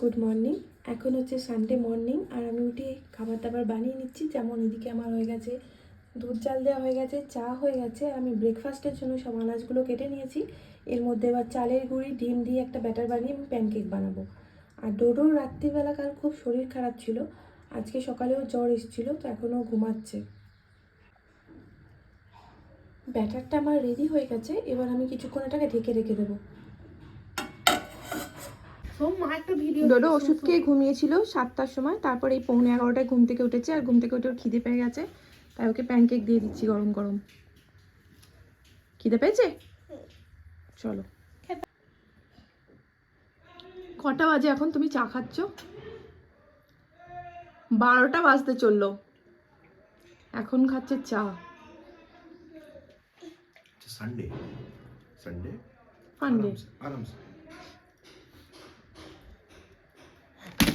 Good morning এখন হচ্ছে Sunday morning আর আমি উঠে খাবার দাবার বানিয়ে নিচ্ছি। যেমন এদিকে আমার হয়ে গেছে, দুধ জাল দেওয়া হয়ে গেছে, চা হয়ে গেছে আমি ব্রেকফাস্টের জন্য সব আনাজগুলো কেটে নিয়েছি। এর মধ্যে এবার চালের গুঁড়ি, ডিম দিয়ে একটা ব্যাটার বানিয়ে আমি প্যানকেক বানাবো। আর ডোডোর রাত্রিবেলা কাল খুব শরীর খারাপ ছিল। আজকে সকালেও জ্বর এসেছিল, তো এখনও ঘুমাচ্ছে। ব্যাটারটা আমার রেডি হয়ে গেছে, এবার আমি কিছুক্ষণ এটাকে ঢেকে রেখে দেবো। ডোডো ওষুধ খেয়ে ঘুমিয়েছিল সাতটার সময় তারপর এই পৌনে এগারোটায় ঘুম থেকে উঠেছে আর ঘুম থেকে উঠে খিদে পেয়ে গেছে তাই ওকে প্যানকেক দিয়ে দিচ্ছি গরম গরম। খিদে পেয়েছে? চলো। কটা বাজে এখন? তুমি চা খাচ্ছ? বারোটা বাজতে চলল। এখন খাচ্ছে চা। সানডে সানডে ফান্ডে আরামসে।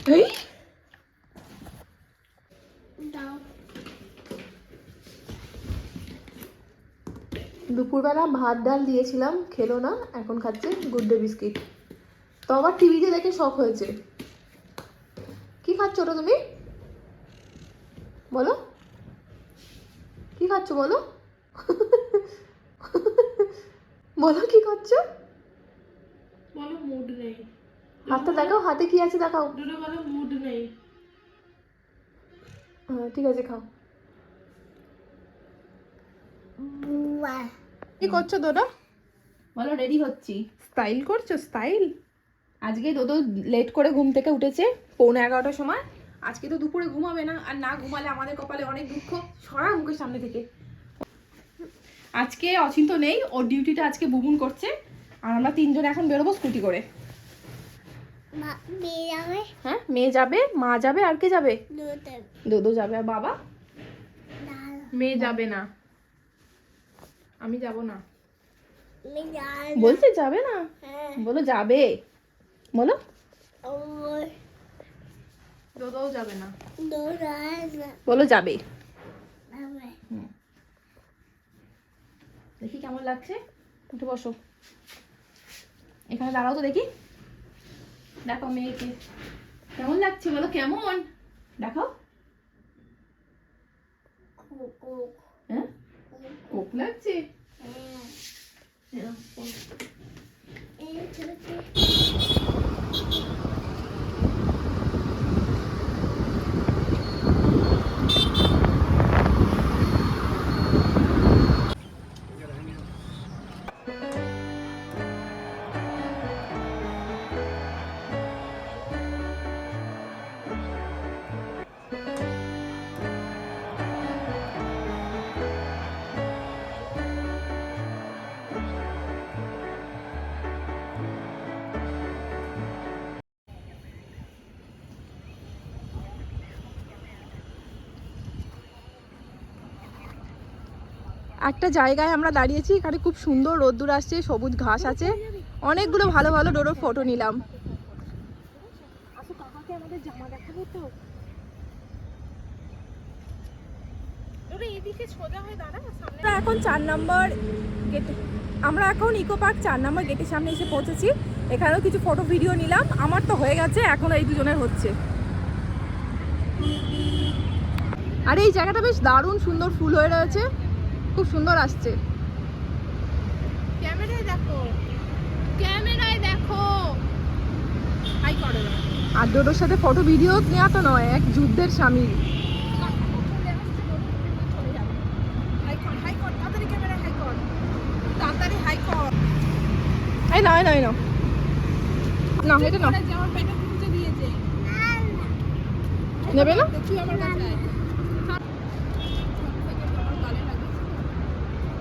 Hey. দুপুরবেলা ভাত ডাল দিয়েছিলাম খেলো না এখন খাচ্ছে গুড্ডে বিস্কিট। তো আবার টিভিতে দেখে শখ হয়েছে। কি খাচ্ছ ওটা তুমি? বলো। কি খাচ্ছ বলো? বলো কি খাচ্ছ? বলো মুড নেই। হাতটা দেখাও হাতে কি আছে দেখাও। দুটো বলো মুড নেই। হ্যাঁ ঠিক আছে খাও। কি করছ দোদো? বলো রেডি হচ্ছি। স্টাইল করছ স্টাইল আজকে দোদো লেট করে ঘুম থেকে উঠেছে পৌনে এগারোটার সময়। আজকে তো দুপুরে ঘুমাবে না আর না ঘুমালে আমাদের কপালে অনেক দুঃখ সরা মুখের সামনে থেকে। আজকে অচিন্ত নেই ওর ডিউটিটা আজকে বুবুন করছে আর আমরা তিনজন এখন বেরোবো স্কুটি করে। হ্যাঁ মেয়ে যাবে মা যাবে আর কে যাবে? দোদো যাবে। আর বাবা? মেয়ে যাবে না। আমি যাব না। বলছে যাবে না? বলো যাবে। বলো। যাবে না। বলো যাবে। দেখি কেমন লাগছে। উঠে বসো। এখানে দাঁড়াও তো দেখি। দেখো মেয়েকে কেমন লাগছে বলো কেমন দেখো হ্যাঁ কোক লাগছে এরকম একটা জায়গায় আমরা দাঁড়িয়েছি, এখানে খুব সুন্দর রোদ্দুর আসছে, সবুজ ঘাস আছে। অনেকগুলো ভালো ভালো ডোরোর ফটো নিলাম। এখন চার নম্বর গেটে আমরা এখন ইকো পার্ক চার নম্বর গেটের সামনে এসে পৌঁছেছি। এখানেও কিছু ফটো ভিডিও নিলাম। আমার তো হয়ে গেছে, এখন এই দুজনের হচ্ছে। আর এই জায়গাটা বেশ দারুণ সুন্দর ফুল হয়ে রয়েছে। খুব সুন্দর আসছে। ক্যামেরায় দেখো। ক্যামেরায় দেখো। হাই করো আর ডোডোর সাথে ফটো ভিডিও নেওয়া তো নয় এক যুদ্ধের সামিল এই না এটা নেবে না? তুই আমার কাছে।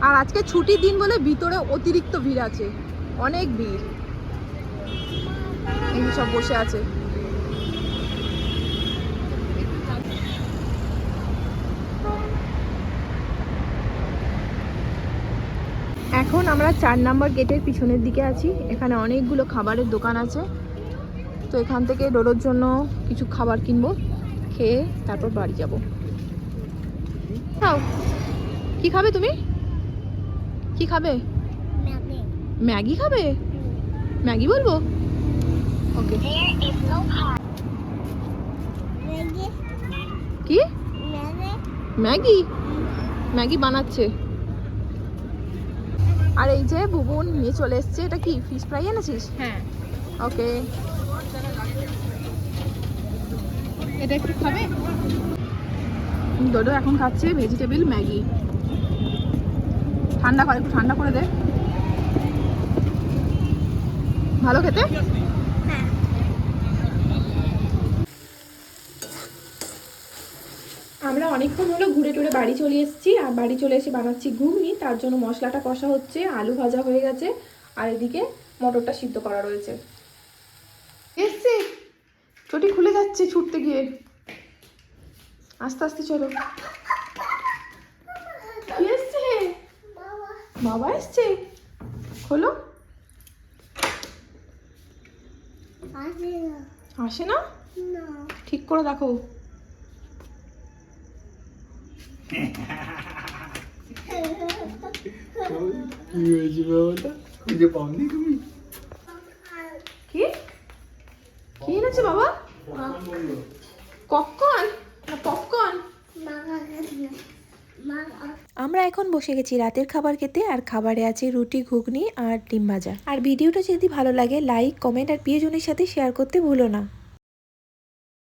আর আজকে ছুটির দিন বলে ভিতরে অতিরিক্ত ভিড় আছে। অনেক ভিড়। এই সব বসে আছে। এখন আমরা চার নাম্বার গেটের পিছনের দিকে আছি। এখানে অনেকগুলো খাবারের দোকান আছে। তো এখান থেকে ডোরোর জন্য কিছু খাবার কিনবো, খেয়ে তারপর বাড়ি যাব। কি খাবে তুমি? কি খাবে? ম্যাগি। খাবে? ম্যাগি বলব? ওকে. কি? ম্যাগি। ম্যাগি? বানাচ্ছে। আর এই যে ভুবন নিয়ে চলে এসছে এটা কি ফিশ ফ্রাই এনেছিস? হ্যাঁ। ওকে। এটা একটু খাবে? ডোডো এখন খাচ্ছে ভেজিটেবল ম্যাগি। ঠান্ডা করে একটু ঠান্ডা করে দে। ভালো খেতে? আমরা অনেকক্ষণ হলো ঘুরে টুরে বাড়ি চলে এসেছি আর বাড়ি চলে এসে বানাচ্ছি ঘুগনি তার জন্য মশলাটা কষা হচ্ছে আলু ভাজা হয়ে গেছে আর এদিকে মটরটা সিদ্ধ করা রয়েছে। এসছে। চটি খুলে যাচ্ছে ছুটতে গিয়ে। আস্তে আস্তে চলো কি এসছে বাবা এসছে। খোলো। আসে না। ঠিক করে দেখো। কি হয়েছে বাবাটা? খুঁজে পাওনি তুমি? কি? কি এনেছে বাবা? পপকর্ন। না পপকর্ন। আমরা এখন বসে গেছি রাতের খাবার খেতে, আর খাবারে আছে রুটি, ঘুগনি আর ডিম ভাজা। আর ভিডিওটা যদি ভালো লাগে লাইক কমেন্ট আর প্রিয়জনের সাথে শেয়ার করতে ভুলো না।